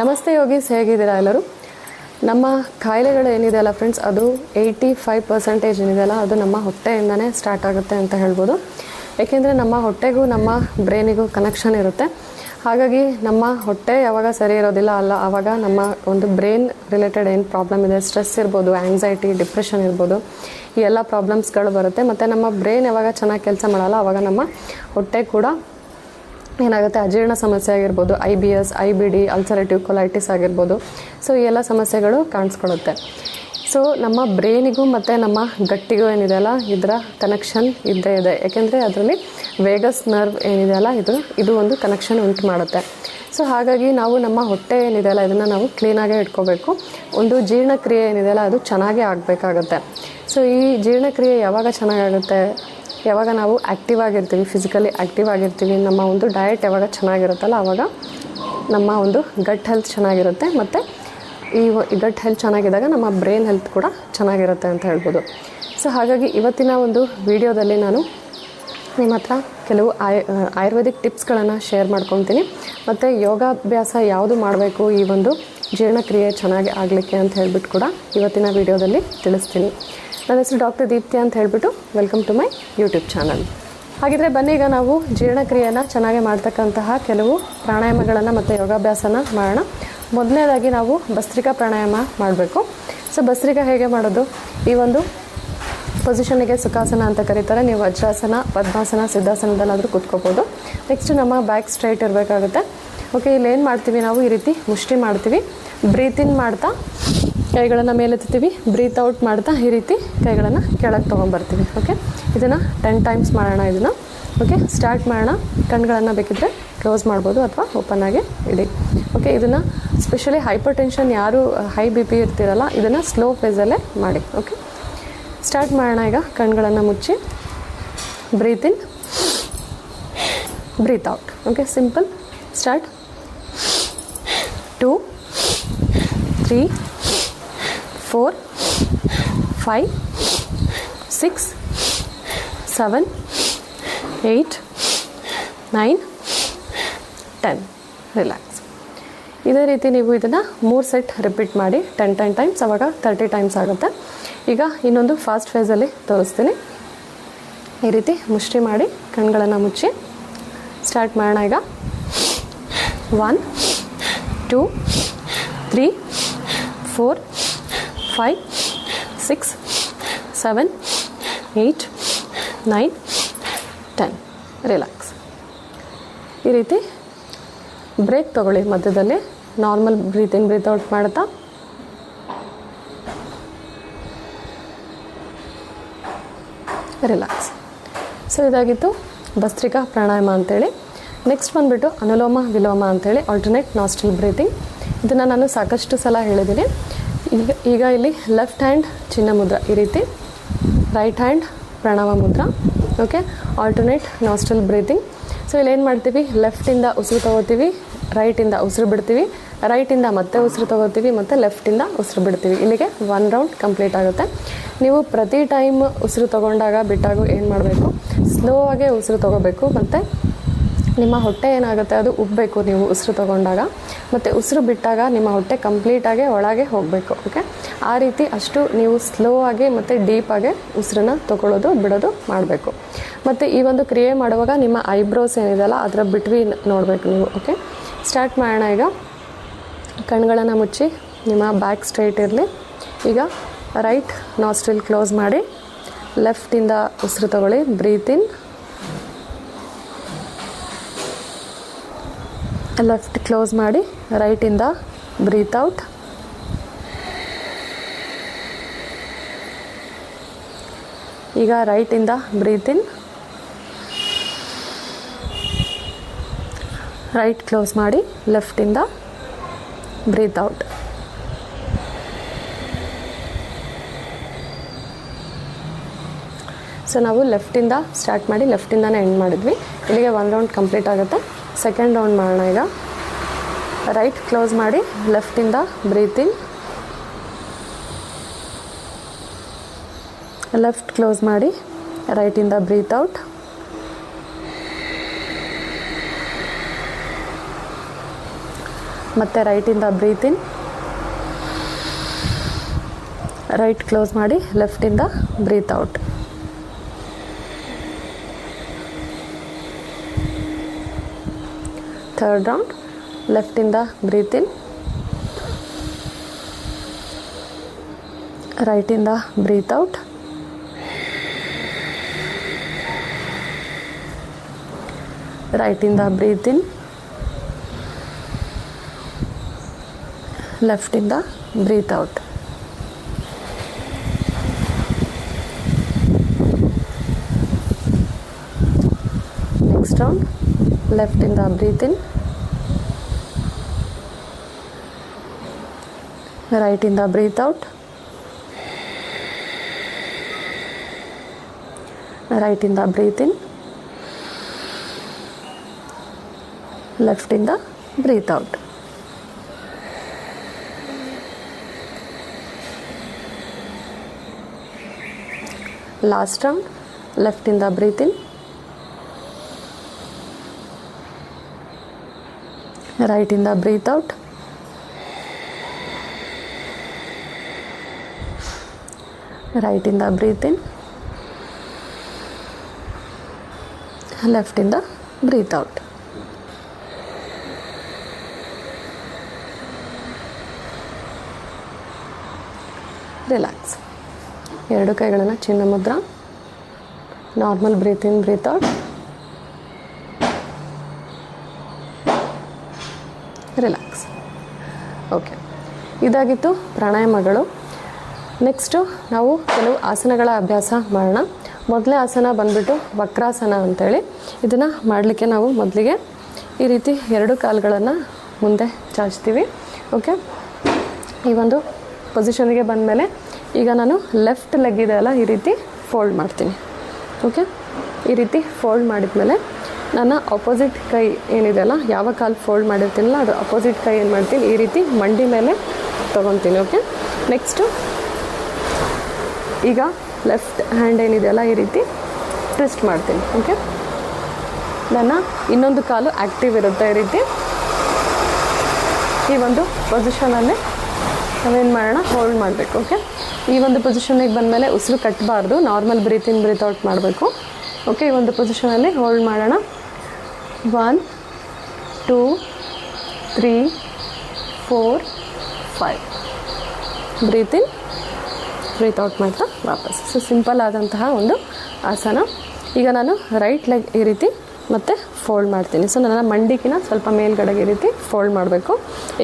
ನಮಸ್ತೆ ಯೋಗೀಸ್ ಹೇಗಿದ್ದೀರಾ ಎಲ್ಲರೂ? ನಮ್ಮ ಕಾಯಿಲೆಗಳು ಏನಿದೆಯಲ್ಲ ಫ್ರೆಂಡ್ಸ್ ಅದು ಏಯ್ಟಿ ಫೈವ್ ಪರ್ಸೆಂಟೇಜ್ ಏನಿದೆಯಲ್ಲ ಅದು ನಮ್ಮ ಹೊಟ್ಟೆಯಿಂದನೇ ಸ್ಟಾರ್ಟ್ ಆಗುತ್ತೆ ಅಂತ ಹೇಳ್ಬೋದು. ಏಕೆಂದರೆ ನಮ್ಮ ಹೊಟ್ಟೆಗೂ, ನಮ್ಮ ಬ್ರೈನಿಗೂ ಕನೆಕ್ಷನ್ ಇರುತ್ತೆ. ಹಾಗಾಗಿ ನಮ್ಮ ಹೊಟ್ಟೆ ಯಾವಾಗ ಸರಿ ಇರೋದಿಲ್ಲ ಅಲ್ಲ, ಆವಾಗ ನಮ್ಮ ಒಂದು ಬ್ರೈನ್ ರಿಲೇಟೆಡ್ ಏನು ಪ್ರಾಬ್ಲಮ್ ಇದೆ ಸ್ಟ್ರೆಸ್ ಇರ್ಬೋದು ಆ್ಯಂಗ್ಸೈಟಿ ಡಿಪ್ರೆಷನ್ ಇರ್ಬೋದು, ಈ ಎಲ್ಲ ಪ್ರಾಬ್ಲಮ್ಸ್ಗಳು ಬರುತ್ತೆ. ಮತ್ತು ನಮ್ಮ ಬ್ರೈನ್ ಯಾವಾಗ ಚೆನ್ನಾಗಿ ಕೆಲಸ ಮಾಡಲ್ಲ, ಆವಾಗ ನಮ್ಮ ಹೊಟ್ಟೆ ಕೂಡ ಏನಾಗುತ್ತೆ? ಅಜೀರ್ಣ ಸಮಸ್ಯೆ ಆಗಿರ್ಬೋದು I B S I B D ulcerative colitis ಆಗಿರ್ಬೋದು. ಸೊ ಈ ಎಲ್ಲ ಸಮಸ್ಯೆಗಳು ಕಾಣಿಸ್ಕೊಳುತ್ತೆ ಸೊ ನಮ್ಮ ಬ್ರೈನಿಗೂ ಮತ್ತು ನಮ್ಮ ಗಟ್ಟಿಗೂ ಏನಿದೆಯಲ್ಲ ಇದರ ಕನೆಕ್ಷನ್ ಇದ್ದೇ ಇದೆ. ಯಾಕೆಂದರೆ ಅದರಲ್ಲಿ ವೇಗಸ್ ನರ್ವ್ ಏನಿದೆಯಲ್ಲ ಇದು ಇದು ಒಂದು ಕನೆಕ್ಷನ್ ಉಂಟು ಮಾಡುತ್ತೆ. ಸೊ ಹಾಗಾಗಿ ನಾವು ನಮ್ಮ ಹೊಟ್ಟೆ ಏನಿದೆಯಲ್ಲ ಇದನ್ನು ನಾವು ಕ್ಲೀನಾಗೇ ಇಟ್ಕೋಬೇಕು. ಒಂದು ಜೀರ್ಣಕ್ರಿಯೆ ಏನಿದೆಯಲ್ಲ ಅದು ಚೆನ್ನಾಗೇ ಆಗಬೇಕಾಗತ್ತೆ. ಸೊ ಈ ಜೀರ್ಣಕ್ರಿಯೆ ಯಾವಾಗ ಚೆನ್ನಾಗಾಗುತ್ತೆ? ಯಾವಾಗ ನಾವು ಆ್ಯಕ್ಟಿವ್ ಆಗಿರ್ತೀವಿ ಫಿಸಿಕಲಿ ಆ್ಯಕ್ಟಿವ್ ಆಗಿರ್ತೀವಿ ನಮ್ಮ ಒಂದು ಡಯಟ್ ಯಾವಾಗ ಚೆನ್ನಾಗಿರುತ್ತಲ್ಲ ಆವಾಗ ನಮ್ಮ ಒಂದು ಗಟ್ ಹೆಲ್ತ್ ಚೆನ್ನಾಗಿರುತ್ತೆ ಮತ್ತು ಈ ಗಟ್ ಹೆಲ್ತ್ ಚೆನ್ನಾಗಿದ್ದಾಗ ನಮ್ಮ ಬ್ರೈನ್ ಹೆಲ್ತ್ ಕೂಡ ಚೆನ್ನಾಗಿರುತ್ತೆ ಅಂತ ಹೇಳ್ಬೋದು. ಸೊ ಹಾಗಾಗಿ ಇವತ್ತಿನ ಒಂದು ವಿಡಿಯೋದಲ್ಲಿ ನಾನು ನಿಮ್ಮ ಹತ್ರ ಕೆಲವು ಆಯ್ ಆಯುರ್ವೇದಿಕ್ ಟಿಪ್ಸ್ಗಳನ್ನು ಶೇರ್ ಮಾಡ್ಕೊತೀನಿ. ಮತ್ತು ಯೋಗಾಭ್ಯಾಸ ಯಾವುದು ಮಾಡಬೇಕು, ಈ ಒಂದು ಜೀರ್ಣಕ್ರಿಯೆ ಚೆನ್ನಾಗಿ ಆಗಲಿಕ್ಕೆ ಅಂತ ಹೇಳ್ಬಿಟ್ಟು ಕೂಡ ಇವತ್ತಿನ ವಿಡಿಯೋದಲ್ಲಿ ತಿಳಿಸ್ತೀನಿ. ನನ್ನ ಹೆಸರು ಡಾಕ್ಟರ್ ದೀಪ್ತಿ ಅಂತ ಹೇಳ್ಬಿಟ್ಟು welcome to my YouTube channel ಹಾಗಿದ್ರೆ ಬನ್ನಿ ಈಗ ನಾವು ಜೀರ್ಣಕ್ರಿಯೆಯನ್ನು ಚೆನ್ನಾಗಿ ಮಾಡ್ತಕ್ಕಂತಹ ಕೆಲವು ಪ್ರಾಣಾಯಾಮಗಳನ್ನು ಮತ್ತು ಯೋಗಾಭ್ಯಾಸನ ಮಾಡೋಣ. ಮೊದಲನೇದಾಗಿ ನಾವು ಭಸ್ತ್ರಿಕಾ ಪ್ರಾಣಾಯಾಮ ಮಾಡಬೇಕು. ಸೊ ಭಸ್ತ್ರಿಕಾ ಹೇಗೆ ಮಾಡೋದು? ಈ ಒಂದು ಪೊಸಿಷನಿಗೆ ಸುಖಾಸನ ಅಂತ ಕರೀತಾರೆ. ನೀವು ವಜ್ರಾಸನ, ಪದ್ಮಾಸನ, ಸಿದ್ಧಾಸನದಲ್ಲಾದರೂ ಕೂತ್ಕೋಬೋದು. ನೆಕ್ಸ್ಟ್ ನಮ್ಮ ಬ್ಯಾಕ್ ಸ್ಟ್ರೈಟ್ ಇರಬೇಕಾಗುತ್ತೆ. ಓಕೆ ಇಲ್ಲಿ ಏನು ಮಾಡ್ತೀವಿ ನಾವು? ಈ ರೀತಿ ಮುಷ್ಟಿ ಮಾಡ್ತೀವಿ. ಬ್ರೀತಿನ್ ಮಾಡ್ತಾ ಕೈಗಳನ್ನು ಮೇಲೆತ್ತೀವಿ ಬ್ರೀತ್ ಔಟ್ ಮಾಡ್ತಾ ಈ ರೀತಿ ಕೈಗಳನ್ನು ಕೆಳಗೆ ತೊಗೊಂಬರ್ತೀವಿ. ಓಕೆ ಇದನ್ನು ಟೆನ್ ಟೈಮ್ಸ್ ಮಾಡೋಣ ಇದನ್ನು. ಓಕೆ ಸ್ಟಾರ್ಟ್ ಮಾಡೋಣ. ಕಣ್ಗಳನ್ನು ಬೇಕಿದ್ದರೆ ಕ್ಲೋಸ್ ಮಾಡ್ಬೋದು ಅಥವಾ ಓಪನ್ ಆಗಿ ಇಡಿ. ಓಕೆ ಇದನ್ನು ಸ್ಪೆಷಲಿ ಹೈಪರ್ ಟೆನ್ಷನ್ ಯಾರು ಹೈ ಬಿ ಪಿ ಇರ್ತಿರಲ್ಲ, ಇದನ್ನು ಸ್ಲೋ ಫೇಸಲ್ಲೇ ಮಾಡಿ. ಓಕೆ ಸ್ಟಾರ್ಟ್ ಮಾಡೋಣ ಈಗ. ಕಣ್ಗಳನ್ನು ಮುಚ್ಚಿ. Breathe in breathe out okay simple start two three four five six seven eight nine ten relax ಇದೇ ರೀತಿ ನೀವು ಇದನ್ನು ಮೂರು ಸೆಟ್ ರಿಪೀಟ್ ಮಾಡಿ ಟೆನ್ ಟೆನ್ ಟೈಮ್ಸ್ ಅವಾಗ ತರ್ಟಿ ಟೈಮ್ಸ್ ಆಗುತ್ತೆ. ಈಗ ಇನ್ನೊಂದು ಫಾಸ್ಟ್ ಫೇಸಲ್ಲಿ ತೋರಿಸ್ತೀನಿ. ಈ ರೀತಿ ಮುಷ್ಟಿ ಮಾಡಿ ಕಣ್ಗಳನ್ನು ಮುಚ್ಚಿ ಸ್ಟಾರ್ಟ್ ಮಾಡೋಣ ಈಗ. One two three four five six seven eight nine ten relax ಈ ರೀತಿ ಬ್ರೇಕ್ ತೊಗೊಳ್ಳಿ ಮಧ್ಯದಲ್ಲಿ. Normal breathe in breathe out ಮಾಡ್ತಾ ರಿಲ್ಯಾಕ್ಸ್ ಸೊ ಇದಾಗಿತ್ತು ಭಸ್ತ್ರಿಕಾ ಪ್ರಾಣಾಯಾಮ ಅಂತೇಳಿ. ನೆಕ್ಸ್ಟ್ ಬಂದುಬಿಟ್ಟು ಅನುಲೋಮ ವಿಲೋಮ ಅಂತೇಳಿ ಆಲ್ಟರ್ನೇಟ್ ನಾಸ್ಟಲ್ ಬ್ರೀತಿಂಗ್ ಇದನ್ನು ನಾನು ಸಾಕಷ್ಟು ಸಲ ಹೇಳಿದ್ದೀನಿ. ಈಗ ಇಲ್ಲಿ ಲೆಫ್ಟ್ ಹ್ಯಾಂಡ್ ಚಿನ್ನ ಮುದ್ರ, ಈ ರೀತಿ. Right hand pranava mudra okay alternate nostril breathing so ಇಲ್ಲಿ ಏನು ಮಾಡ್ತೀವಿ? ಲೆಫ್ಟಿಂದ ಉಸಿರು ತಗೋತೀವಿ ರೈಟಿಂದ ಉಸಿರು ಬಿಡ್ತೀವಿ ರೈಟಿಂದ ಮತ್ತೆ ಉಸಿರು ತಗೋತೀವಿ, ಮತ್ತು ಲೆಫ್ಟಿಂದ ಉಸಿರು ಬಿಡ್ತೀವಿ. ಇಲ್ಲಿಗೆ ಒನ್ ರೌಂಡ್ ಕಂಪ್ಲೀಟ್ ಆಗುತ್ತೆ. ನೀವು ಪ್ರತಿ ಟೈಮ್ ಉಸಿರು ತಗೊಂಡಾಗ ಬಿಟ್ಟಾಗ ಏನು ಮಾಡಬೇಕು? ಸ್ಲೋ ಆಗಿ ಉಸಿರು ತಗೋಬೇಕು, ಮತ್ತು ನಿಮ್ಮ ಹೊಟ್ಟೆ ಏನಾಗುತ್ತೆ? ಅದು ಉಬ್ಬಬೇಕು ನೀವು ಉಸಿರು ತಗೊಂಡಾಗ. ಮತ್ತು ಉಸಿರು ಬಿಟ್ಟಾಗ ನಿಮ್ಮ ಹೊಟ್ಟೆ ಕಂಪ್ಲೀಟಾಗಿ ಒಳಗೆ ಹೋಗಬೇಕು ಓಕೆ ಆ ರೀತಿ ಅಷ್ಟು ನೀವು ಸ್ಲೋ ಆಗಿ ಮತ್ತು ಡೀಪಾಗಿ ಉಸಿರನ್ನ ತೊಗೊಳ್ಳೋದು, ಬಿಡೋದು ಮಾಡಬೇಕು. ಮತ್ತು ಈ ಒಂದು ಕ್ರಿಯೆ ಮಾಡುವಾಗ ನಿಮ್ಮ ಐಬ್ರೋಸ್ ಏನಿದೆಯಲ್ಲ, ಅದರ ಬಿಟ್ವೀನ್ ನೋಡಬೇಕು ನೀವು ಓಕೆ ಸ್ಟಾರ್ಟ್ ಮಾಡೋಣ ಈಗ. ಕಣ್ಗಳನ್ನು ಮುಚ್ಚಿ, ನಿಮ್ಮ ಬ್ಯಾಕ್ ಸ್ಟ್ರೈಟ್ ಇರಲಿ. ಈಗ ರೈಟ್ ನಾಸ್ಟ್ರಿಲ್ ಕ್ಲೋಸ್ ಮಾಡಿ ಲೆಫ್ಟಿಂದ ಉಸಿರು ತಗೊಳ್ಳಿ ಬ್ರೀತ್ ಲೆಫ್ಟ್ ಕ್ಲೋಸ್ ಮಾಡಿ ರೈಟಿಂದ ಬ್ರೀತ್ ಔಟ್ ಈಗ ರೈಟಿಂದ ಬ್ರೀತ್ ಇನ್ ರೈಟ್ ಕ್ಲೋಸ್ ಮಾಡಿ ಲೆಫ್ಟಿಂದ ಬ್ರೀತ್ ಔಟ್ ಸೊ ನಾವು ಲೆಫ್ಟಿಂದ ಸ್ಟಾರ್ಟ್ ಮಾಡಿ ಲೆಫ್ಟಿಂದನೇ ಎಂಡ್ ಮಾಡಿದ್ವಿ. ಇಲ್ಲಿಗೆ ಒನ್ ರೌಂಡ್ ಕಂಪ್ಲೀಟ್ ಆಗುತ್ತೆ. ಸೆಕೆಂಡ್ ರೌಂಡ್ ಮಾಡೋಣ ಈಗ. ರೈಟ್ ಕ್ಲೋಸ್ ಮಾಡಿ ಲೆಫ್ಟಿಂದ ಬ್ರೀತ್ ಇನ್ ಲೆಫ್ಟ್ ಕ್ಲೋಸ್ ಮಾಡಿ ರೈಟಿಂದ ಬ್ರೀತ್ ಔಟ್ ಮತ್ತು ರೈಟಿಂದ ಬ್ರೀತ್ ಇನ್ ರೈಟ್ ಕ್ಲೋಸ್ ಮಾಡಿ ಲೆಫ್ಟಿಂದ breathe out third round. Left in the breathe in. Right in the breathe out. Right in the breathe in. Left in the breathe out. left in the breathe in. Right in the breathe out. Right in the breathe in. Left in the breathe out. Last round. Left in the breathe in. ರೈಟಿಂದ breathe out ರೈಟಿಂದ breathe in ಲೆಫ್ಟಿಂದ breathe out relax ಎರಡು ಕೈಗಳನ್ನು chin mudra. Normal breathe in breathe out relax okay ಇದಾಗಿತ್ತು ಪ್ರಾಣಾಯಾಮಗಳು. Next ನಾವು ಕೆಲವು ಆಸನಗಳ ಅಭ್ಯಾಸ ಮಾಡೋಣ. ಮೊದಲೇ ಆಸನ ಬಂದ್ಬಿಟ್ಟು ವಕ್ರಾಸನ ಅಂತೇಳಿ. ಇದನ್ನು ಮಾಡಲಿಕ್ಕೆ ನಾವು ಮೊದಲಿಗೆ ಈ ರೀತಿ ಎರಡು ಕಾಲುಗಳನ್ನು ಮುಂದೆ ಚಾಚ್ತೀವಿ. ಓಕೆ ಈ ಒಂದು ಪೊಸಿಷನ್ಗೆ ಬಂದಮೇಲೆ ಈಗ ನಾನು ಲೆಫ್ಟ್ ಲೆಗ್ ಇದೆ ಅಲ್ಲ, ಈ ರೀತಿ ಫೋಲ್ಡ್ ಮಾಡ್ತೀನಿ. ಓಕೆ ಈ ರೀತಿ ಫೋಲ್ಡ್ ಮಾಡಿದ್ಮೇಲೆ ನನ್ನ ಅಪೋಸಿಟ್ ಕೈ ಏನಿದೆಯಲ್ಲ ಯಾವ ಕಾಲು ಫೋಲ್ಡ್ ಮಾಡಿರ್ತೀನಲ್ಲ, ಅದು ಅಪೋಸಿಟ್ ಕೈ ಏನು ಮಾಡ್ತೀನಿ, ಈ ರೀತಿ ಮಂಡಿ ಮೇಲೆ ತೊಗೊತೀನಿ ಓಕೆ ನೆಕ್ಸ್ಟು ಈಗ ಲೆಫ್ಟ್ ಹ್ಯಾಂಡ್ ಏನಿದೆಯಲ್ಲ ಈ ರೀತಿ ಟ್ವಿಸ್ಟ್ ಮಾಡ್ತೀನಿ ಓಕೆ ನನ್ನ ಇನ್ನೊಂದು ಕಾಲು ಆ್ಯಕ್ಟಿವ್ ಇರುತ್ತೆ, ಈ ರೀತಿ. ಈ ಒಂದು ಪೊಸಿಷನಲ್ಲಿ ನಾವೇನು ಮಾಡೋಣ ಹೋಲ್ಡ್ ಮಾಡಬೇಕು ಓಕೆ ಈ ಒಂದು ಪೊಸಿಷನಿಗೆ ಬಂದಮೇಲೆ ಉಸಿರು ಕಟ್ಟಬಾರ್ದು normal breathe in breathe out ಮಾಡಬೇಕು ಓಕೆ ಈ ಒಂದು ಪೊಸಿಷನಲ್ಲಿ ಹೋಲ್ಡ್ ಮಾಡೋಣ. One, two, three, four, five. Breathe in, breathe out ಮಾಡ್ತಾ ವಾಪಸ್. ಸೊ ಸಿಂಪಲ್ ಆದಂತಹ ಒಂದು ಆಸನ. ಈಗ ನಾನು ರೈಟ್ ಲೆಗ್ ಈ ರೀತಿ ಮತ್ತು ಫೋಲ್ಡ್ ಮಾಡ್ತೀನಿ. ಸೊ ನನ್ನ ಮಂಡಿಕಿನ ಸ್ವಲ್ಪ ಮೇಲ್ಗಡೆಗೆ ಈ ರೀತಿ ಫೋಲ್ಡ್ ಮಾಡಬೇಕು.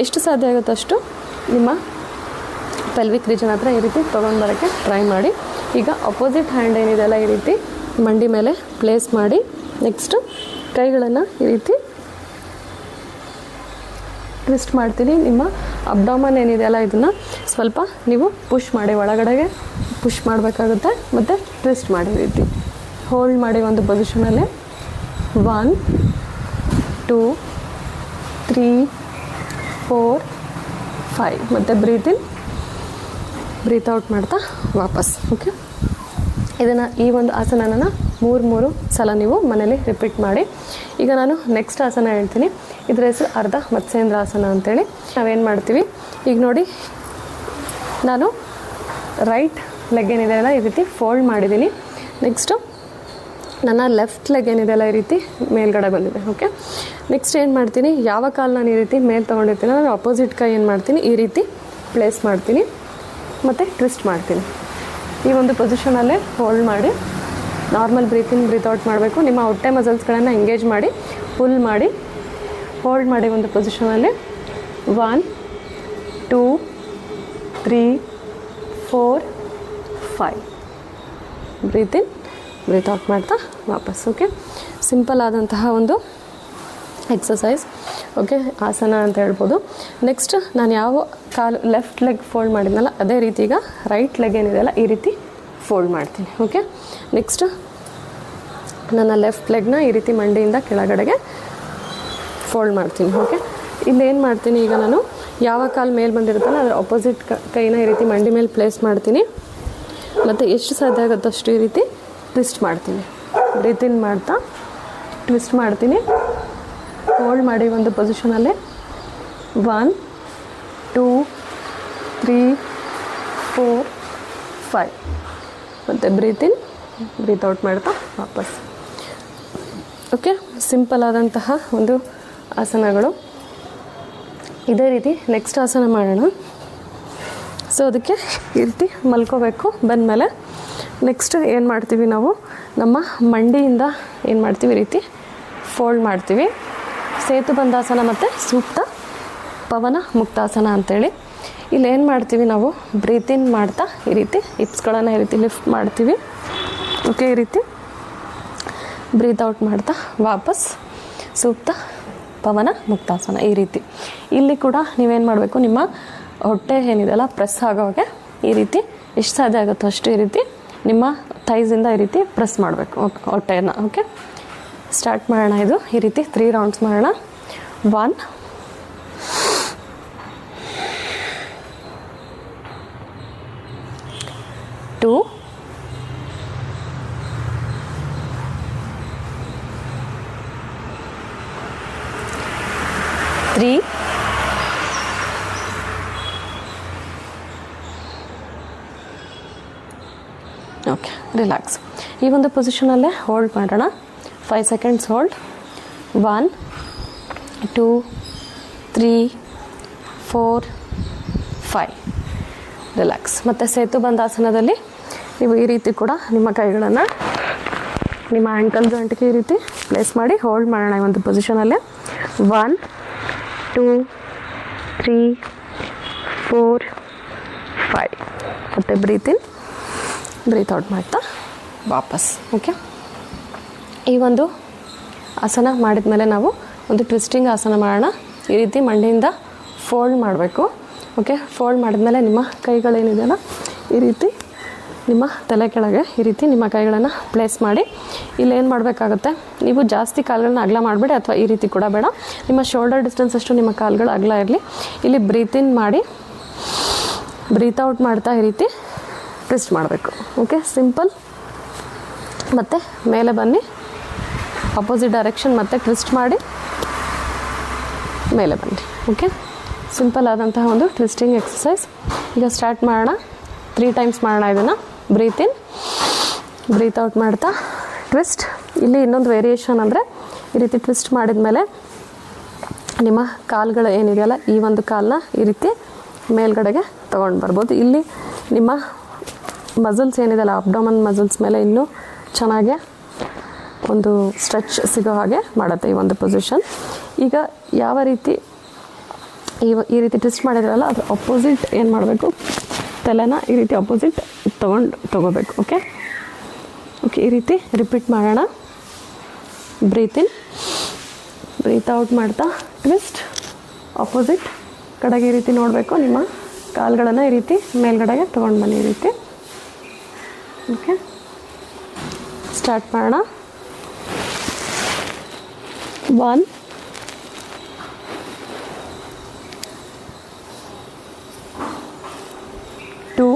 ಎಷ್ಟು ಸಾಧ್ಯ ಆಗುತ್ತೋ ಅಷ್ಟು ನಿಮ್ಮ ಪೆಲ್ವಿಕ್ ರೀಜನ್ ಹತ್ರ ಈ ರೀತಿ ತೊಗೊಂಡು ಬರೋಕ್ಕೆ ಟ್ರೈ ಮಾಡಿ. ಈಗ ಅಪೋಸಿಟ್ ಹ್ಯಾಂಡ್ ಏನಿದೆಯಲ್ಲ ಈ ರೀತಿ ಮಂಡಿ ಮೇಲೆ ಪ್ಲೇಸ್ ಮಾಡಿ. ನೆಕ್ಸ್ಟು ಕೈಗಳನ್ನು ಈ ರೀತಿ ಟ್ವಿಸ್ಟ್ ಮಾಡ್ತೀನಿ. ನಿಮ್ಮ ಅಬ್ಡಾಮನ್ ಏನಿದೆಯಲ್ಲ ಇದನ್ನು ಸ್ವಲ್ಪ ನೀವು ಪುಷ್ ಮಾಡಿ, ಒಳಗಡೆಗೆ ಪುಷ್ ಮಾಡಬೇಕಾಗುತ್ತೆ. ಮತ್ತು ಟ್ವಿಸ್ಟ್ ಮಾಡಿ ರೀತಿ. ಹೋಲ್ಡ್ ಮಾಡಿ ಒಂದು ಪೊಸಿಷನಲ್ಲಿ one two three four five ಮತ್ತು ಬ್ರೀತ್ ಇನ್ ಬ್ರೀತ್ ಔಟ್ ಮಾಡ್ತಾ ವಾಪಸ್. ಓಕೆ ಇದನ್ನು ಈ ಒಂದು ಆಸನನ ಮೂರು ಮೂರು ಸಲ ನೀವು ಮನೇಲಿ ರಿಪೀಟ್ ಮಾಡಿ. ಈಗ ನಾನು ನೆಕ್ಸ್ಟ್ ಆಸನ ಹೇಳ್ತೀನಿ. ಇದರ ಹೆಸರು ಅರ್ಧ ಮತ್ಸ್ಯೇಂದ್ರ ಆಸನ ಅಂತೇಳಿ. ನಾವೇನು ಮಾಡ್ತೀವಿ? ಈಗ ನೋಡಿ, ನಾನು ರೈಟ್ ಲೆಗ್ ಏನಿದೆ ಅಲ್ಲ, ಈ ರೀತಿ ಫೋಲ್ಡ್ ಮಾಡಿದ್ದೀನಿ. ನೆಕ್ಸ್ಟು ನನ್ನ ಲೆಫ್ಟ್ ಲೆಗ್ ಏನಿದೆಯಲ್ಲ ಈ ರೀತಿ ಮೇಲ್ಗಡೆ ಬಂದಿದೆ ಓಕೆ ನೆಕ್ಸ್ಟ್ ಏನು ಮಾಡ್ತೀನಿ? ಯಾವ ಕಾಲು ನಾನು ಈ ರೀತಿ ಮೇಲೆ ತೊಗೊಂಡಿರ್ತೀನಿ ನಾನು ಅಪೋಸಿಟ್ ಕೈ ಏನು ಮಾಡ್ತೀನಿ? ಈ ರೀತಿ ಪ್ಲೇಸ್ ಮಾಡ್ತೀನಿ. ಮತ್ತು ಟ್ವಿಸ್ಟ್ ಮಾಡ್ತೀನಿ. ಈ ಒಂದು ಪೊಸಿಷನಲ್ಲೇ ಹೋಲ್ಡ್ ಮಾಡಿ. ನಾರ್ಮಲ್ ಬ್ರೀತ್ ಇನ್ ಬ್ರೀತ್ ಮಾಡಬೇಕು. ನಿಮ್ಮ ಹೊಟ್ಟೆ ಮಸಲ್ಸ್ಗಳನ್ನು ಎಂಗೇಜ್ ಮಾಡಿ ಫುಲ್ ಮಾಡಿ ಹೋಲ್ಡ್ ಮಾಡಿ ಒಂದು ಪೊಸಿಷನಲ್ಲಿ one two three four five breathe in breathe out ಮಾಡ್ತಾ ವಾಪಸ್ ಓಕೆ ಸಿಂಪಲ್ ಆದಂತಹ ಒಂದು ಎಕ್ಸಸೈಸ್ ಓಕೆ ಆಸನ ಅಂತ ಹೇಳ್ಬೋದು. ನೆಕ್ಸ್ಟ್ ನಾನು ಯಾವ ಕಾಲು ಲೆಫ್ಟ್ ಲೆಗ್ ಫೋಲ್ಡ್ ಮಾಡಿದ್ನಲ್ಲ, ಅದೇ ರೀತಿ ಈಗ ರೈಟ್ ಲೆಗ್ ಏನಿದೆಯಲ್ಲ, ಈ ರೀತಿ ಫೋಲ್ಡ್ ಮಾಡ್ತೀನಿ ಓಕೆ ನೆಕ್ಸ್ಟ್ ನನ್ನ ಲೆಫ್ಟ್ ಲೆಗ್ನ ಈ ರೀತಿ ಮಂಡಿಯಿಂದ ಕೆಳಗಡೆಗೆ ಫೋಲ್ಡ್ ಮಾಡ್ತೀನಿ ಓಕೆ ಇಲ್ಲೇನು ಮಾಡ್ತೀನಿ ಈಗ ನಾನು? ಯಾವ ಕಾಲು ಮೇಲೆ ಬಂದಿರುತ್ತಲ್ಲ, ಅದರ ಅಪೋಸಿಟ್ ಕೈನ ಈ ರೀತಿ ಮಂಡಿ ಮೇಲೆ ಪ್ಲೇಸ್ ಮಾಡ್ತೀನಿ. ಮತ್ತು ಎಷ್ಟು ಸಾಧ್ಯ ಆಗುತ್ತೋ ಅಷ್ಟು ಈ ರೀತಿ ಟ್ವಿಸ್ಟ್ ಮಾಡ್ತೀನಿ. ಬ್ರೀತ್ ಮಾಡ್ತಾ ಟ್ವಿಸ್ಟ್ ಮಾಡ್ತೀನಿ. ಹೋಲ್ಡ್ ಮಾಡಿ ಒಂದು ಪೊಸಿಷನಲ್ಲಿ one two three four five ಮತ್ತು ಬ್ರೀತ್ ಇನ್ ಬ್ರೀತ್ ಔಟ್ ಮಾಡ್ತಾ ವಾಪಸ್. ಓಕೆ ಸಿಂಪಲ್ ಆದಂತಹ ಒಂದು ಆಸನಗಳು. ಇದೇ ರೀತಿ ನೆಕ್ಸ್ಟ್ ಆಸನ ಮಾಡೋಣ. ಸೊ ಅದಕ್ಕೆ ಈ ರೀತಿ ಮಲ್ಕೋಬೇಕು. ಬಂದಮೇಲೆ ನೆಕ್ಸ್ಟ್ ಏನು ಮಾಡ್ತೀವಿ ನಾವು? ನಮ್ಮ ಮಂಡಿಯಿಂದ ಏನು ಮಾಡ್ತೀವಿ? ರೀತಿ ಫೋಲ್ಡ್ ಮಾಡ್ತೀವಿ. ಸೇತು ಬಂದಾಸನ ಮತ್ತು ಸೂಕ್ತ ಪವನ ಮುಕ್ತಾಸನ ಅಂತೇಳಿ. ಇಲ್ಲಿ ಏನು ಮಾಡ್ತೀವಿ ನಾವು? ಬ್ರೀತಿನ್ ಮಾಡ್ತಾ ಈ ರೀತಿ ಹಿಪ್ಸ್ಗಳನ್ನು ಈ ರೀತಿ ಲಿಫ್ಟ್ ಮಾಡ್ತೀವಿ. ಓಕೆ ಈ ರೀತಿ. ಬ್ರೀತ್ ಔಟ್ ಮಾಡ್ತಾ ವಾಪಸ್ ಸೂಕ್ತ ಪವನ ಮುಕ್ತಾಸನ ಈ ರೀತಿ. ಇಲ್ಲಿ ಕೂಡ ನೀವೇನು ಮಾಡಬೇಕು, ನಿಮ್ಮ ಹೊಟ್ಟೆ ಏನಿದೆಯಲ್ಲ ಪ್ರೆಸ್ ಆಗೋವಾಗೆ ಈ ರೀತಿ, ಎಷ್ಟು ಸಾಧ್ಯ ಆಗುತ್ತೋ ಅಷ್ಟು ಈ ರೀತಿ ನಿಮ್ಮ ಥೈಸಿಂದ ಈ ರೀತಿ ಪ್ರೆಸ್ ಮಾಡಬೇಕು ಹೊಟ್ಟೆಯನ್ನು, ಓಕೆ? ಸ್ಟಾರ್ಟ್ ಮಾಡೋಣ ಇದು, ಈ ರೀತಿ ತ್ರೀ ರೌಂಡ್ಸ್ ಮಾಡೋಣ. One two three okay relax ಈ ಒಂದು ಪೊಸಿಷನಲ್ಲೇ ಹೋಲ್ಡ್ ಮಾಡೋಣ. Five seconds hold one two three four five relax ಮತ್ತು ಸೇತು ಬಂದಾಸನದಲ್ಲಿ ನೀವು ಈ ರೀತಿ ಕೂಡ ನಿಮ್ಮ ಕೈಗಳನ್ನು ನಿಮ್ಮ ಆ್ಯಂಕಲ್ ಜಾಯಿಂಟ್ಗೆ ಈ ರೀತಿ ಪ್ಲೇಸ್ ಮಾಡಿ ಹೋಲ್ಡ್ ಮಾಡೋಣ ಈ ಒಂದು ಪೊಸಿಷನಲ್ಲೇ one two three four five ಮತ್ತು ಬ್ರೀತ್ ಇನ್ ಬ್ರೀತ್ ಔಟ್ ಮಾಡ್ತಾ. ವಾಪಸ್. ಓಕೆ ಈ ಒಂದು ಆಸನ ಮಾಡಿದ ಮೇಲೆ ನಾವು ಒಂದು ಟ್ವಿಸ್ಟಿಂಗ್ ಆಸನ ಮಾಡೋಣ. ಈ ರೀತಿ ಮಂಡಿಯಿಂದ ಫೋಲ್ಡ್ ಮಾಡಬೇಕು. ಓಕೆ ಫೋಲ್ಡ್ ಮಾಡಿದ್ಮೇಲೆ ನಿಮ್ಮ ಕೈಗಳೇನಿದೆಯಲ್ಲ, ಈ ರೀತಿ ನಿಮ್ಮ ತಲೆ ಕೆಳಗೆ ಈ ರೀತಿ ನಿಮ್ಮ ಕೈಗಳನ್ನು ಪ್ಲೇಸ್ ಮಾಡಿ. ಇಲ್ಲಿ ಏನು ಮಾಡಬೇಕಾಗುತ್ತೆ? ನೀವು ಜಾಸ್ತಿ ಕಾಲುಗಳನ್ನ ಅಗಲ ಮಾಡಬೇಡಿ ಅಥವಾ ಈ ರೀತಿ ಕೂಡ ಬೇಡ. ನಿಮ್ಮ ಶೋಲ್ಡರ್ ಡಿಸ್ಟೆನ್ಸ್ ಅಷ್ಟು ನಿಮ್ಮ ಕಾಲುಗಳು ಅಗಲ ಇರಲಿ. ಇಲ್ಲಿ ಬ್ರೀತ್ ಇನ್ ಮಾಡಿ ಬ್ರೀತ್ ಔಟ್ ಮಾಡ್ತಾ ಈ ರೀತಿ ಟ್ವಿಸ್ಟ್ ಮಾಡಬೇಕು. ಓಕೆ ಸಿಂಪಲ್ ಮತ್ತು ಮೇಲೆ ಬನ್ನಿ. ಅಪೋಸಿಟ್ ಡೈರೆಕ್ಷನ್ ಮತ್ತೆ ಟ್ವಿಸ್ಟ್ ಮಾಡಿ. ಮೇಲೆ ಬನ್ನಿ. ಓಕೆ ಸಿಂಪಲ್ ಆದಂತಹ ಒಂದು ಟ್ವಿಸ್ಟಿಂಗ್ ಎಕ್ಸಸೈಸ್ ಈಗ ಸ್ಟಾರ್ಟ್ ಮಾಡೋಣ. ತ್ರೀ ಟೈಮ್ಸ್ ಮಾಡೋಣ ಇದನ್ನು. ಬ್ರೀತ್ ಇನ್ ಬ್ರೀತ್ ಔಟ್ ಮಾಡ್ತಾ. ಟ್ವಿಸ್ಟ್ ಇಲ್ಲಿ ಇನ್ನೊಂದು ವೇರಿಯೇಷನ್ ಅಂದರೆ ಈ ರೀತಿ ಟ್ವಿಸ್ಟ್ ಮಾಡಿದ ಮೇಲೆ ನಿಮ್ಮ ಕಾಲುಗಳು ಏನಿದೆಯಲ್ಲ, ಈ ಒಂದು ಕಾಲನ್ನ ಈ ರೀತಿ ಮೇಲ್ಗಡೆಗೆ ತೊಗೊಂಡು ಬರ್ಬೋದು. ಇಲ್ಲಿ ನಿಮ್ಮ ಮಸಲ್ಸ್ ಏನಿದೆಯಲ್ಲ ಅಬ್ಡೋಮನ್ ಮಸಲ್ಸ್ ಮೇಲೆ ಇನ್ನೂ ಚೆನ್ನಾಗೆ ಒಂದು ಸ್ಟ್ರೆಚ್ ಸಿಗೋ ಹಾಗೆ ಮಾಡುತ್ತೆ ಈ ಒಂದು ಪೊಸಿಷನ್ ಈಗ ಯಾವ ರೀತಿ ಈ ಈ ರೀತಿ ಟ್ವಿಸ್ಟ್ ಮಾಡಿದ್ರಲ್ಲ, ಅದು ಅಪೋಸಿಟ್ ಏನು ಮಾಡಬೇಕು? ತಲೆನ ಈ ರೀತಿ ಅಪೋಸಿಟ್ ತೊಗೊಂಡು ತೊಗೋಬೇಕು ಓಕೆ ಓಕೆ ಈ ರೀತಿ ರಿಪೀಟ್ ಮಾಡೋಣ. ಬ್ರೀತ್ ಬ್ರೀತ್ ಔಟ್ ಮಾಡ್ತಾ. ಟ್ವಿಸ್ಟ್ ಆಪೋಸಿಟ್ ಕಡೆಗೆ ಈ ರೀತಿ ನೋಡಬೇಕು, ನಿಮ್ಮ ಕಾಲುಗಳನ್ನು ಈ ರೀತಿ ಮೇಲ್ಗಡೆಗೆ ತೊಗೊಂಡು ಬನ್ನಿ ಈ ರೀತಿ. ಓಕೆ ಸ್ಟಾರ್ಟ್ ಮಾಡೋಣ. One two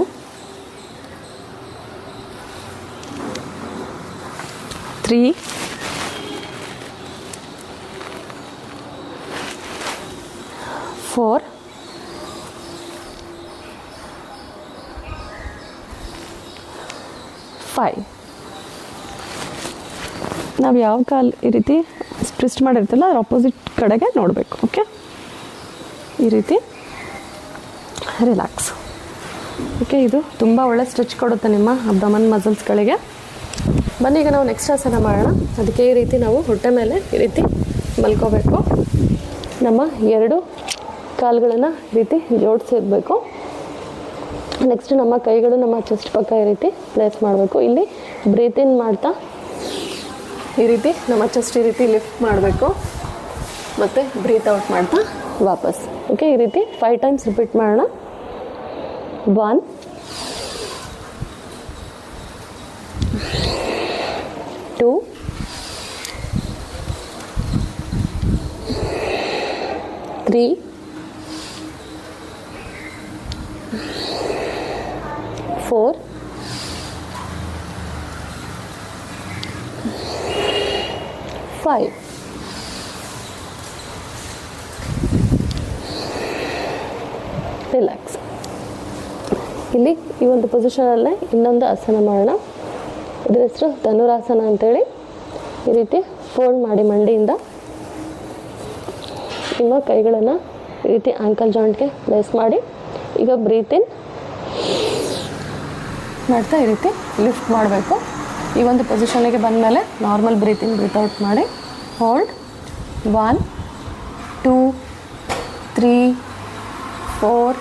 three four five ನಾವು ಯಾವ ಕಾಲು ಈ ರೀತಿ ಟ್ವಿಸ್ಟ್ ಮಾಡಿರ್ತಲ್ಲ ಅದ್ರ ಅಪೋಸಿಟ್ ಕಡೆಗೆ ನೋಡಬೇಕು ಓಕೆ ಈ ರೀತಿ ರಿಲ್ಯಾಕ್ಸ್ ಓಕೆ ಇದು ತುಂಬ ಒಳ್ಳೆ ಸ್ಟ್ರೆಚ್ ಕೊಡುತ್ತೆ ನಿಮ್ಮ ಅಬ್ಡಮನ್ ಮಸಲ್ಸ್ಗಳಿಗೆ ಬನ್ನಿ ಈಗ ನಾವು ನೆಕ್ಸ್ಟ್ ಆಸನ ಮಾಡೋಣ. ಅದಕ್ಕೆ ಈ ರೀತಿ ನಾವು ಹೊಟ್ಟೆ ಮೇಲೆ ಈ ರೀತಿ ಮಲ್ಕೋಬೇಕು. ನಮ್ಮ ಎರಡು ಕಾಲುಗಳನ್ನು ಈ ರೀತಿ ಜೋಡಿಸಿರ್ಬೇಕು. ನೆಕ್ಸ್ಟ್ ನಮ್ಮ ಕೈಗಳು ನಮ್ಮ ಚೆಸ್ಟ್ ಪಕ್ಕ ಈ ರೀತಿ ಪ್ಲೇಸ್ ಮಾಡಬೇಕು. ಇಲ್ಲಿ ಬ್ರೀತ್ ಇನ್ ಮಾಡ್ತಾ ಈ ರೀತಿ ನಮ್ಮ ಚೆಸ್ಟ್ ಈ ರೀತಿ ಲಿಫ್ಟ್ ಮಾಡಬೇಕು. ಮತ್ತು ಬ್ರೀತ್ ಔಟ್ ಮಾಡ್ತಾ ವಾಪಸ್. ಓಕೆ ಈ ರೀತಿ ಫೈವ್ ಟೈಮ್ಸ್ ರಿಪೀಟ್ ಮಾಡೋಣ. One two. Three. Four. Five. Relax ಇಲ್ಲಿ ಈ ಒಂದು ಪೊಸಿಷನಲ್ಲೇ ಇನ್ನೊಂದು ಆಸನ ಮಾಡೋಣ. ಇದ್ರ ಹೆಸರು ಧನುರಾಸನ ಅಂತೇಳಿ. ಈ ರೀತಿ ಫೋಲ್ಡ್ ಮಾಡಿ ಮಂಡಿಯಿಂದ ನಿಮ್ಮ ಕೈಗಳನ್ನು ಈ ರೀತಿ ಆಂಕಲ್ ಜಾಯಿಂಟ್ಗೆ ಪ್ಲೇಸ್ ಮಾಡಿ. ಈಗ ಬ್ರೀತ್ ಮಾಡ್ತಾ ಈ ರೀತಿ ಲಿಫ್ಟ್ ಮಾಡಬೇಕು. ಈ ಒಂದು ಪೊಸಿಷನಿಗೆ ಬಂದಮೇಲೆ ನಾರ್ಮಲ್ ಬ್ರೀತ್ ಇನ್ ಮಾಡಿ. Hold one two three four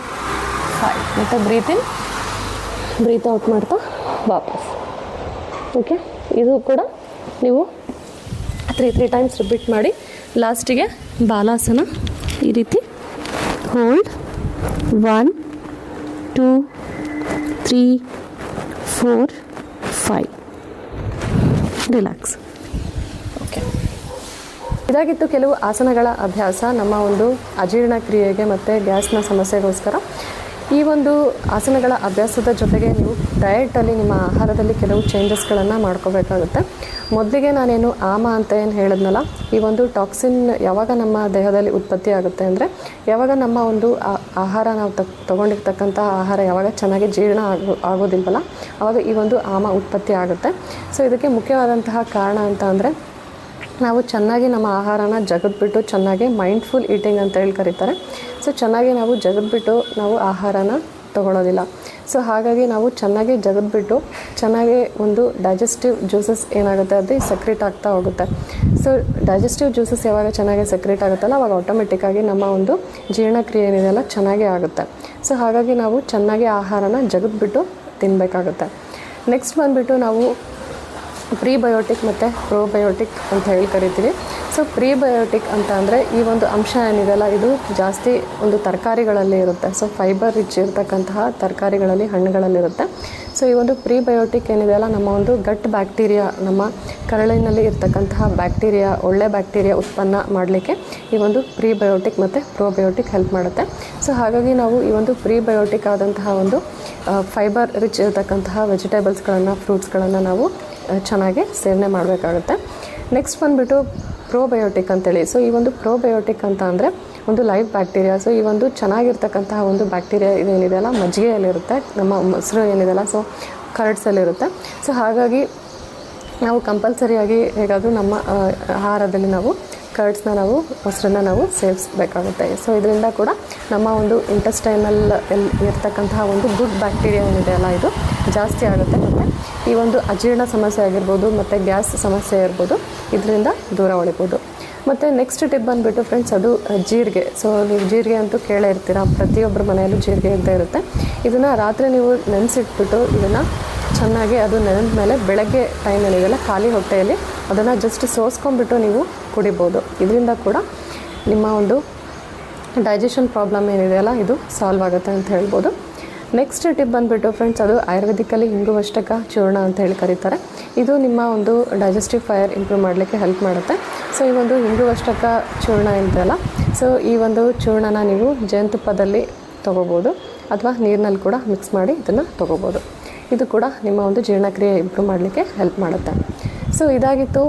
five ಮತ್ತು ಬ್ರೀತ್ ಇನ್ ಬ್ರೀತ್ ಮಾಡ್ತಾ ವಾಪಸ್. ಓಕೆ ಇದು ಕೂಡ ನೀವು ತ್ರೀ ತ್ರೀ ಟೈಮ್ಸ್ ರಿಪೀಟ್ ಮಾಡಿ ಲಾಸ್ಟಿಗೆ ಬಾಲಾಸನ ಈ ರೀತಿ hold one two three four five relax okay ಇದಾಗಿತ್ತು ಕೆಲವು ಆಸನಗಳ ಅಭ್ಯಾಸ. ನಮ್ಮ ಒಂದು ಅಜೀರ್ಣ ಕ್ರಿಯೆಗೆ ಮತ್ತು ಗ್ಯಾಸ್ನ ಸಮಸ್ಯೆಗೋಸ್ಕರ ಈ ಒಂದು ಆಸನಗಳ ಅಭ್ಯಾಸದ ಜೊತೆಗೆ ನೀವು ಡಯಟಲ್ಲಿ ನಿಮ್ಮ ಆಹಾರದಲ್ಲಿ ಕೆಲವು ಚೇಂಜಸ್ಗಳನ್ನು ಮಾಡ್ಕೋಬೇಕಾಗುತ್ತೆ. ಮೊದಲಿಗೆ ನಾನೇನು ಆಮ ಅಂತ ಏನು ಹೇಳಿದ್ನಲ್ಲ, ಈ ಒಂದು ಟಾಕ್ಸಿನ್ ಯಾವಾಗ ನಮ್ಮ ದೇಹದಲ್ಲಿ ಉತ್ಪತ್ತಿ ಆಗುತ್ತೆ ಅಂದರೆ, ಯಾವಾಗ ನಮ್ಮ ಒಂದು ಆಹಾರ ನಾವು ತಕ್ ತೊಗೊಂಡಿರ್ತಕ್ಕಂಥ ಆಹಾರ ಯಾವಾಗ ಚೆನ್ನಾಗಿ ಜೀರ್ಣ ಆಗೋ ಆಗೋದಿಲ್ವಲ್ಲ ಆವಾಗ ಈ ಒಂದು ಆಮ ಉತ್ಪತ್ತಿ ಆಗುತ್ತೆ. ಸೊ ಇದಕ್ಕೆ ಮುಖ್ಯವಾದಂತಹ ಕಾರಣ ಅಂತ ಅಂದರೆ ನಾವು ಚೆನ್ನಾಗಿ ನಮ್ಮ ಆಹಾರನ ಜಗದ್ಬಿಟ್ಟು ಚೆನ್ನಾಗಿ ಮೈಂಡ್ಫುಲ್ ಈಟಿಂಗ್ ಅಂತ ಹೇಳಿ ಕರೀತಾರೆ. ಸೊ ಚೆನ್ನಾಗಿ ನಾವು ಜಗದ್ಬಿಟ್ಟು ನಾವು ಆಹಾರನ ತಗೊಳ್ಳೋದಿಲ್ಲ ಸೊ ಹಾಗಾಗಿ ನಾವು ಚೆನ್ನಾಗಿ ಜಗದ್ಬಿಟ್ಟು ಚೆನ್ನಾಗಿ ಒಂದು ಡೈಜೆಸ್ಟಿವ್ ಜ್ಯೂಸಸ್ ಏನಾಗುತ್ತೆ, ಅದು ಸಕ್ರೇಟ್ ಆಗ್ತಾ ಹೋಗುತ್ತೆ. ಸೊ ಡೈಜೆಸ್ಟಿವ್ ಜ್ಯೂಸಸ್ ಯಾವಾಗ ಚೆನ್ನಾಗಿ ಸಕ್ರೇಟ್ ಆಗುತ್ತಲ್ಲ, ಅವಾಗ ಆಟೋಮೆಟಿಕ್ಕಾಗಿ ನಮ್ಮ ಒಂದು ಜೀರ್ಣಕ್ರಿಯೆ ಏನಿದೆಯಲ್ಲ, ಚೆನ್ನಾಗೇ ಆಗುತ್ತೆ. ಸೊ ಹಾಗಾಗಿ ನಾವು ಚೆನ್ನಾಗಿ ಆಹಾರನ ಜಗದ್ಬಿಟ್ಟು ತಿನ್ನಬೇಕಾಗುತ್ತೆ ನೆಕ್ಸ್ಟ್ ಬಂದುಬಿಟ್ಟು ನಾವು ಪ್ರೀಬಯೋಟಿಕ್ ಮತ್ತು ಪ್ರೋಬಯೋಟಿಕ್ ಅಂತ ಹೇಳಿ ಕರಿತೀವಿ. ಸೊ ಪ್ರೀಬಯೋಟಿಕ್ ಅಂತ ಅಂದರೆ ಈ ಒಂದು ಅಂಶ ಏನಿದೆಯಲ್ಲ, ಇದು ಜಾಸ್ತಿ ಒಂದು ತರಕಾರಿಗಳಲ್ಲಿ ಇರುತ್ತೆ. ಸೊ ಫೈಬರ್ ರಿಚ್ ಇರತಕ್ಕಂತಹ ತರಕಾರಿಗಳಲ್ಲಿ ಹಣ್ಣುಗಳಲ್ಲಿರುತ್ತೆ ಸೊ ಈ ಒಂದು ಪ್ರೀಬಯೋಟಿಕ್ ಏನಿದೆಯಲ್ಲ, ನಮ್ಮ ಒಂದು ಗಟ್ ಬ್ಯಾಕ್ಟೀರಿಯಾ ನಮ್ಮ ಕರಳಿನಲ್ಲಿ ಇರ್ತಕ್ಕಂತಹ ಬ್ಯಾಕ್ಟೀರಿಯಾ ಒಳ್ಳೆ ಬ್ಯಾಕ್ಟೀರಿಯಾ ಉತ್ಪನ್ನ ಮಾಡಲಿಕ್ಕೆ ಈ ಒಂದು ಪ್ರೀಬಯೋಟಿಕ್ ಮತ್ತು ಪ್ರೋಬಯೋಟಿಕ್ ಹೆಲ್ಪ್ ಮಾಡುತ್ತೆ. ಸೊ ಹಾಗಾಗಿ ನಾವು ಈ ಒಂದು ಪ್ರೀಬಯೋಟಿಕ್ ಆದಂತಹ ಒಂದು ಫೈಬರ್ ರಿಚ್ ಇರತಕ್ಕಂತಹ ವೆಜಿಟೇಬಲ್ಸ್ಗಳನ್ನು ಫ್ರೂಟ್ಸ್ಗಳನ್ನು ನಾವು ಚೆನ್ನಾಗಿ ಸೇವನೆ ಮಾಡಬೇಕಾಗುತ್ತೆ. ನೆಕ್ಸ್ಟ್ ಬಂದುಬಿಟ್ಟು ಪ್ರೋಬಯೋಟಿಕ್ ಅಂತೇಳಿ. ಸೊ ಈ ಒಂದು ಪ್ರೋಬಯೋಟಿಕ್ ಅಂತ ಅಂದರೆ ಒಂದು ಲೈವ್ ಬ್ಯಾಕ್ಟೀರಿಯಾ ಸೊ ಈ ಒಂದು ಚೆನ್ನಾಗಿರ್ತಕ್ಕಂತಹ ಒಂದು ಬ್ಯಾಕ್ಟೀರಿಯಾ ಇದೇನಿದೆಯಲ್ಲ ಮಜ್ಜಿಗೆಯಲ್ಲಿರುತ್ತೆ. ನಮ್ಮ ಮೊಸರು ಏನಿದೆಯಲ್ಲ ಸೊ ಕರ್ಡ್ಸಲ್ಲಿರುತ್ತೆ ಸೊ ಹಾಗಾಗಿ ನಾವು ಕಂಪಲ್ಸರಿಯಾಗಿ ಹೇಗಾದರೂ ನಮ್ಮ ಆಹಾರದಲ್ಲಿ ನಾವು ಕರ್ಡ್ಸ್ನ ನಾವು, ಮೊಸರನ್ನ ನಾವು ಸೇವಿಸಬೇಕಾಗುತ್ತೆ. ಸೊ ಇದರಿಂದ ಕೂಡ ನಮ್ಮ ಒಂದು ಇಂಟೆಸ್ಟೈನಲ್ ಎಲ್ಲಿ ಇರ್ತಕ್ಕಂತಹ ಒಂದು ಗುಡ್ ಬ್ಯಾಕ್ಟೀರಿಯಾ ಏನಿದೆಯಲ್ಲ ಇದು ಜಾಸ್ತಿ ಆಗುತ್ತೆ ಮತ್ತು ಈ ಒಂದು ಅಜೀರ್ಣ ಸಮಸ್ಯೆ ಆಗಿರ್ಬೋದು ಮತ್ತು ಗ್ಯಾಸ್ ಸಮಸ್ಯೆ ಇರ್ಬೋದು, ಇದರಿಂದ ದೂರ ಉಳಿಬೋದು ಮತ್ತು ನೆಕ್ಸ್ಟ್ ಟಿಪ್ ಬಂದುಬಿಟ್ಟು ಫ್ರೆಂಡ್ಸ್ ಅದು ಜೀರಿಗೆ. ಸೊ ನೀವು ಜೀರಿಗೆ ಅಂತೂ ಕೇಳೇ ಇರ್ತೀರ ಪ್ರತಿಯೊಬ್ಬರ ಮನೆಯಲ್ಲೂ ಜೀರಿಗೆ ಅಂತ ಇರುತ್ತೆ. ಇದನ್ನು ರಾತ್ರಿ ನೀವು ನೆನೆಸಿಟ್ಬಿಟ್ಟು ಇದನ್ನು ಚೆನ್ನಾಗಿ ಅದು ನೆನೆದ ಮೇಲೆ ಬೆಳಗ್ಗೆ ಟೈಮ್ ಖಾಲಿ ಹೊಟ್ಟೆಯಲ್ಲಿ ಅದನ್ನು ಜಸ್ಟ್ ಸೋಸ್ಕೊಂಡ್ಬಿಟ್ಟು ನೀವು ಕುಡಿಬೋದು. ಇದರಿಂದ ಕೂಡ ನಿಮ್ಮ ಒಂದು ಡೈಜೆಷನ್ ಪ್ರಾಬ್ಲಮ್ ಏನಿದೆಯಲ್ಲ, ಇದು ಸಾಲ್ವ್ ಆಗುತ್ತೆ ಅಂತ ಹೇಳ್ಬೋದು. ನೆಕ್ಸ್ಟ್ ಟಿಪ್ ಬಂದುಬಿಟ್ಟು ಫ್ರೆಂಡ್ಸ್ ಅದು ಆಯುರ್ವೇದಿಕಲ್ಲಿ ಹಿಂಗುವಷ್ಟಕ ಚೂರ್ಣ ಅಂತ ಹೇಳಿ ಕರೀತಾರೆ. ಇದು ನಿಮ್ಮ ಒಂದು ಡೈಜೆಸ್ಟಿವ್ ಫೈರ್ ಇಂಪ್ರೂವ್ ಮಾಡಲಿಕ್ಕೆ ಹೆಲ್ಪ್ ಮಾಡುತ್ತೆ. ಸೊ ಈ ಒಂದು ಹಿಂಗುವಷ್ಟಕ ಚೂರ್ಣ ಅಂತಲ್ಲ ಸೊ ಈ ಒಂದು ಚೂರ್ಣನ ನೀವು ಜೇನುತುಪ್ಪದಲ್ಲಿ ತೊಗೋಬೋದು, ಅಥವಾ ನೀರಿನಲ್ಲಿ ಕೂಡ ಮಿಕ್ಸ್ ಮಾಡಿ ಇದನ್ನು ತೊಗೋಬೋದು. ಇದು ಕೂಡ ನಿಮ್ಮ ಒಂದು ಜೀರ್ಣಕ್ರಿಯೆ ಇಂಪ್ರೂವ್ ಮಾಡಲಿಕ್ಕೆ ಹೆಲ್ಪ್ ಮಾಡುತ್ತೆ. ಸೊ ಇದಾಗಿತ್ತು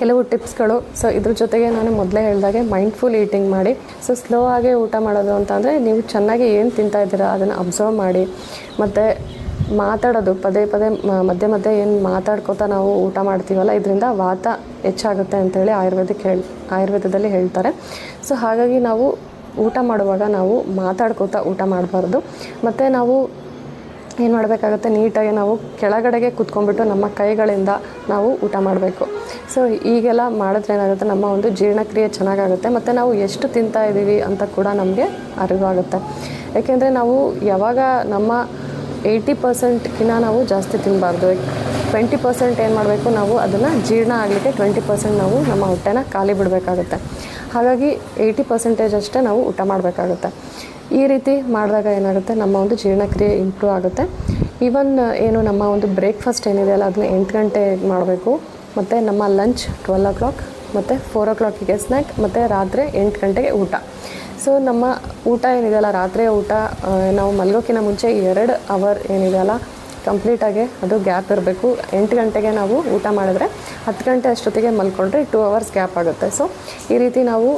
ಕೆಲವು ಟಿಪ್ಸ್ಗಳು. ಸೊ ಇದ್ರ ಜೊತೆಗೆ ನಾನು ಮೊದಲೇ ಹೇಳಿದಾಗೆ ಮೈಂಡ್ಫುಲ್ ಈಟಿಂಗ್ ಮಾಡಿ. ಸೊ ಸ್ಲೋ ಆಗಿ ಊಟ ಮಾಡೋದು ಅಂತಂದರೆ ನೀವು ಚೆನ್ನಾಗಿ ಏನು ತಿಂತಾ ಇದ್ದೀರಾ ಅದನ್ನು ಅಬ್ಸರ್ವ್ ಮಾಡಿ. ಮತ್ತು ಮಾತಾಡೋದು, ಪದೇ ಪದೇ ಮಧ್ಯೆ ಮಧ್ಯೆ ಏನು ಮಾತಾಡ್ಕೋತಾ ನಾವು ಊಟ ಮಾಡ್ತೀವಲ್ಲ, ಇದರಿಂದ ವಾತ ಹೆಚ್ಚಾಗುತ್ತೆ ಅಂತೇಳಿ ಆಯುರ್ವೇದಿಕ್ ಹೇಳಿ, ಆಯುರ್ವೇದದಲ್ಲಿ ಹೇಳ್ತಾರೆ. ಸೊ ಹಾಗಾಗಿ ನಾವು ಊಟ ಮಾಡುವಾಗ ನಾವು ಮಾತಾಡ್ಕೋತಾ ಊಟ ಮಾಡಬಾರ್ದು. ಮತ್ತು ನಾವು ಏನು ಮಾಡಬೇಕಾಗುತ್ತೆ? ನೀಟಾಗಿ ನಾವು ಕೆಳಗಡೆಗೆ ಕುತ್ಕೊಂಡ್ಬಿಟ್ಟು ನಮ್ಮ ಕೈಗಳಿಂದ ನಾವು ಊಟ ಮಾಡಬೇಕು. ಸೊ ಈಗೆಲ್ಲ ಮಾಡಿದ್ರೆ ಏನಾಗುತ್ತೆ? ನಮ್ಮ ಒಂದು ಜೀರ್ಣಕ್ರಿಯೆ ಚೆನ್ನಾಗಾಗುತ್ತೆ. ಮತ್ತು ನಾವು ಎಷ್ಟು ತಿಂತಾ ಇದ್ದೀವಿ ಅಂತ ಕೂಡ ನಮಗೆ ಅರಿವಾಗುತ್ತೆ ಯಾಕೆಂದರೆ ನಾವು ಯಾವಾಗ ನಮ್ಮ ಏಯ್ಟಿ ಪರ್ಸೆಂಟ್ಕಿನ್ನ ನಾವು ಜಾಸ್ತಿ ತಿನ್ನಬಾರ್ದು ಟ್ವೆಂಟಿ ಪರ್ಸೆಂಟ್ ಏನು ಮಾಡಬೇಕು? ನಾವು ಅದನ್ನು ಜೀರ್ಣ ಆಗಲಿಕ್ಕೆ ಟ್ವೆಂಟಿ ಪರ್ಸೆಂಟ್ ನಾವು ನಮ್ಮ ಹೊಟ್ಟೆನ ಖಾಲಿ ಬಿಡಬೇಕಾಗುತ್ತೆ. ಹಾಗಾಗಿ ಏಯ್ಟಿ ಪರ್ಸೆಂಟೇಜ್ ಅಷ್ಟೇ ನಾವು ಊಟ ಮಾಡಬೇಕಾಗುತ್ತೆ. ಈ ರೀತಿ ಮಾಡಿದಾಗ ಏನಾಗುತ್ತೆ? ನಮ್ಮ ಒಂದು ಜೀರ್ಣಕ್ರಿಯೆ ಇಂಪ್ರೂವ್ ಆಗುತ್ತೆ. ಈವನ್ ಏನು ನಮ್ಮ ಒಂದು ಬ್ರೇಕ್ಫಾಸ್ಟ್ ಏನಿದೆಯಲ್ಲ ಅದನ್ನ ಎಂಟು ಗಂಟೆ ಮಾಡಬೇಕು. ಮತ್ತು ನಮ್ಮ ಲಂಚ್ ಟ್ವೆಲ್ ಓ ಕ್ಲಾಕ್ ಮತ್ತು ಫೋರ್ ಓ ಕ್ಲಾಕಿಗೆ ಸ್ನ್ಯಾಕ್ ಮತ್ತು ರಾತ್ರಿ ಎಂಟು ಗಂಟೆಗೆ ಊಟ. ಸೊ ನಮ್ಮ ಊಟ ಏನಿದೆಯಲ್ಲ ರಾತ್ರಿ ಊಟ ನಾವು ಮಲಗೋಕ್ಕಿಂತ ಮುಂಚೆ ಎರಡು ಅವರ್ ಏನಿದೆಯಲ್ಲ ಕಂಪ್ಲೀಟಾಗಿ ಅದು ಗ್ಯಾಪ್ ಇರಬೇಕು. ಎಂಟು ಗಂಟೆಗೆ ನಾವು ಊಟ ಮಾಡಿದ್ರೆ ಹತ್ತು ಗಂಟೆ ಅಷ್ಟೊತ್ತಿಗೆ ಮಲ್ಕೊಂಡ್ರೆ ಟೂ ಅವರ್ಸ್ ಗ್ಯಾಪ್ ಆಗುತ್ತೆ. ಸೊ ಈ ರೀತಿ ನಾವು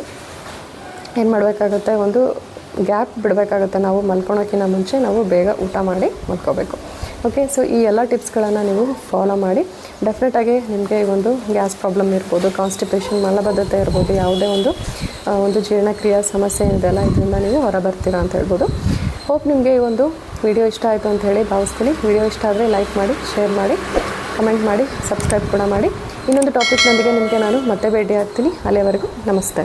ಏನು ಮಾಡಬೇಕಾಗುತ್ತೆ? ಒಂದು ಗ್ಯಾಪ್ ಬಿಡಬೇಕಾಗುತ್ತೆ. ನಾವು ಮಲ್ಕೊಳೋಕ್ಕಿಂತ ಮುಂಚೆ ನಾವು ಬೇಗ ಊಟ ಮಾಡಿ ಮಲ್ಕೋಬೇಕು. ಓಕೆ ಸೊ ಈ ಎಲ್ಲ ಟಿಪ್ಸ್ಗಳನ್ನು ನೀವು ಫಾಲೋ ಮಾಡಿ. ಡೆಫಿನೆಟಾಗಿ ನಿಮಗೆ ಈ ಒಂದು ಗ್ಯಾಸ್ ಪ್ರಾಬ್ಲಮ್ ಇರ್ಬೋದು ಕಾನ್ಸ್ಟಿಪೇಷನ್ ಮಲಬದ್ಧತೆ ಇರ್ಬೋದು, ಯಾವುದೇ ಒಂದು ಒಂದು ಜೀರ್ಣಕ್ರಿಯೆ ಸಮಸ್ಯೆ ಇದೆಲ್ಲ ಇದರಿಂದ ನೀವು ಹೊರ ಬರ್ತೀರಾ ಅಂತ ಹೇಳ್ಬೋದು. ಹೋಪ್ ನಿಮಗೆ ಈ ಒಂದು ವಿಡಿಯೋ ಇಷ್ಟ ಆಯಿತು ಅಂತ ಹೇಳಿ ಭಾವಿಸ್ತೀನಿ. ವಿಡಿಯೋ ಇಷ್ಟ ಆದರೆ ಲೈಕ್ ಮಾಡಿ ಶೇರ್ ಮಾಡಿ ಕಮೆಂಟ್ ಮಾಡಿ ಸಬ್ಸ್ಕ್ರೈಬ್ ಕೂಡ ಮಾಡಿ. ಇನ್ನೊಂದು ಟಾಪಿಕ್ನೊಂದಿಗೆ ನಿಮಗೆ ನಾನು ಮತ್ತೆ ಭೇಟಿ ಆಗ್ತೀನಿ ಅಲ್ಲಿಯವರೆಗೂ ನಮಸ್ತೆ.